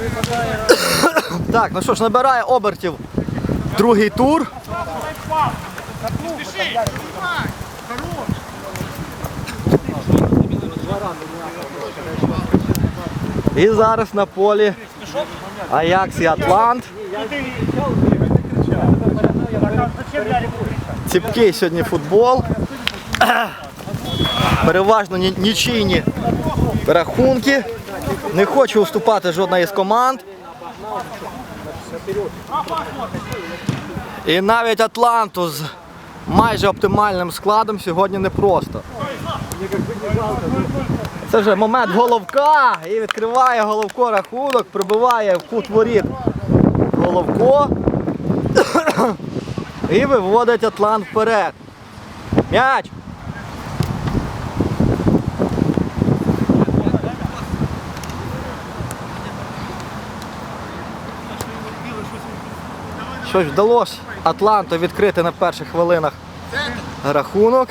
Так, ну що ж, набирає обертів другий тур. І зараз на полі Аякс і Атлант. Ціпкий сьогодні футбол. Переважно ні- нічийні рахунки. Не хоче уступати жодна із команд. І навіть Атланту з майже оптимальним складом сьогодні непросто. Це вже момент головка. І відкриває головко рахунок, прибиває в кут воріт головко. І виводить Атлант вперед. М'яч! Що ж вдалося Атланту відкрити на перших хвилинах рахунок.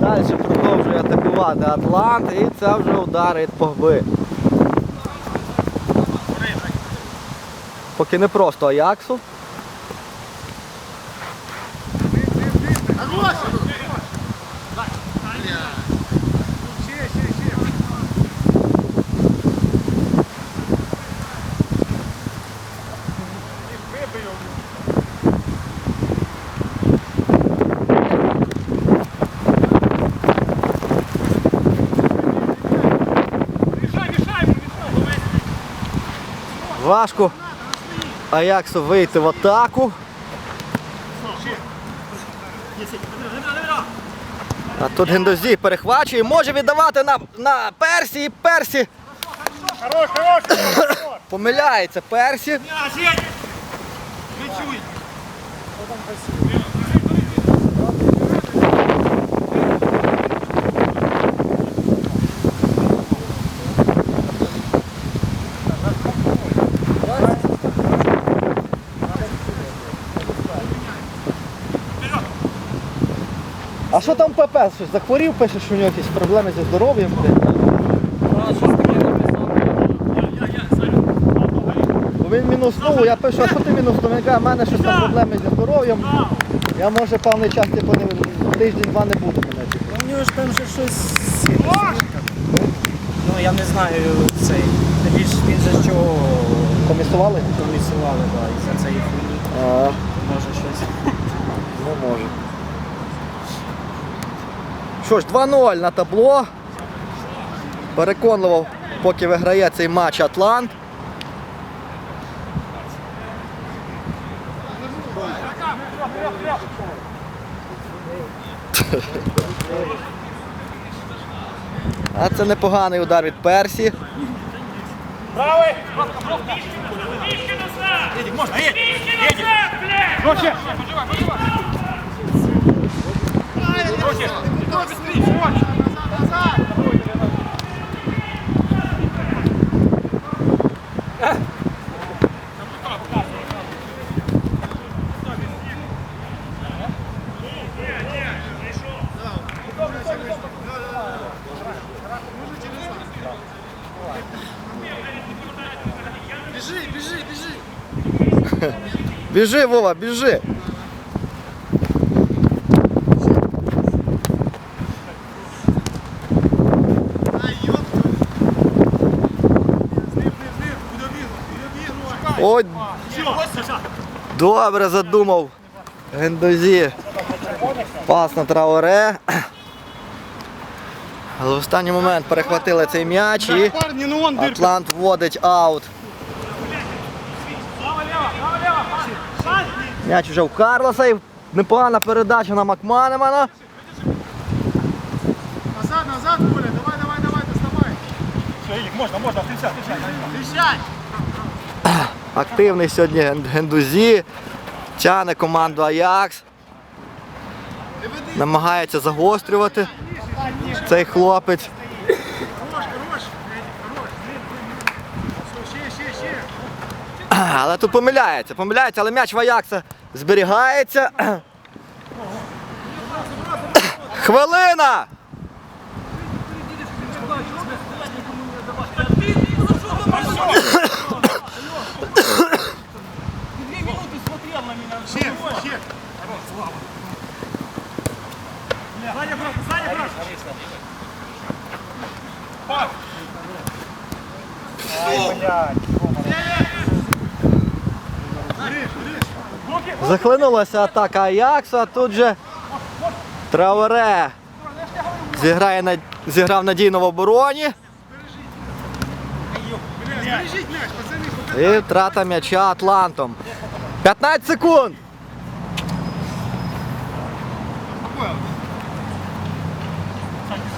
Далі продовжує атакувати Атлант і це вже удари від погби. Поки не просто Аяксу. Важко Аяксу вийти в атаку. А тут Гендозі перехвачує, може віддавати на, на Персі і Персі. Хорош, хорош. Помиляється Персі. А що там ПП? Щось захворів, пише, що у нього якісь проблеми зі здоров'ям. Бо він мінуснув, я пишу, а що ти мінуснув? Він каже, в мене щось там проблеми зі здоров'ям. Я може певний час типу, не, тиждень-два не буду мене. типу. У нього ж там же щось. Ну я не знаю цей. Тобі ж він же чого Комісували? комісували, да, і за цієї хуйні. А, Може щось. ну може. Що ж, 2-0 на табло. Переконливо, поки виграє цей матч Атлант. А це непоганий удар від Персі. руки! Кто быстрее? Назад, назад, назад! Бежи, бежи, бежи! Бежи, Вова, бежи! Ой, добре задумав Гендозі. Пас на траоре. Але в останній момент перехватили цей м'яч і. Атлант вводить аут. М'яч вже в Карлоса і непогана передача на Макманемана. Назад, назад, Коля. Давай, давай, давай, доставай. Все, Илик, можно, можно. Встречай, встречай. Встречай. Активний сьогодні Гендузі. Тяне команду Аякс. Намагається загострювати цей хлопець. Але тут помиляється, помиляється, але м'яч в Аякса зберігається. Хвилина! Саня, брат, Саня, брат. Пас. Руки. Захлинулася атака Аяксу, а тут же Трауре зіграє на... зіграв надійно в обороні. І втрата м'яча Атлантом. 15 секунд! Спокойно. Давай, Саня.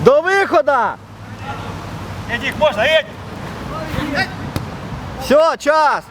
До виходу! Едік, можна, едь! Все, час!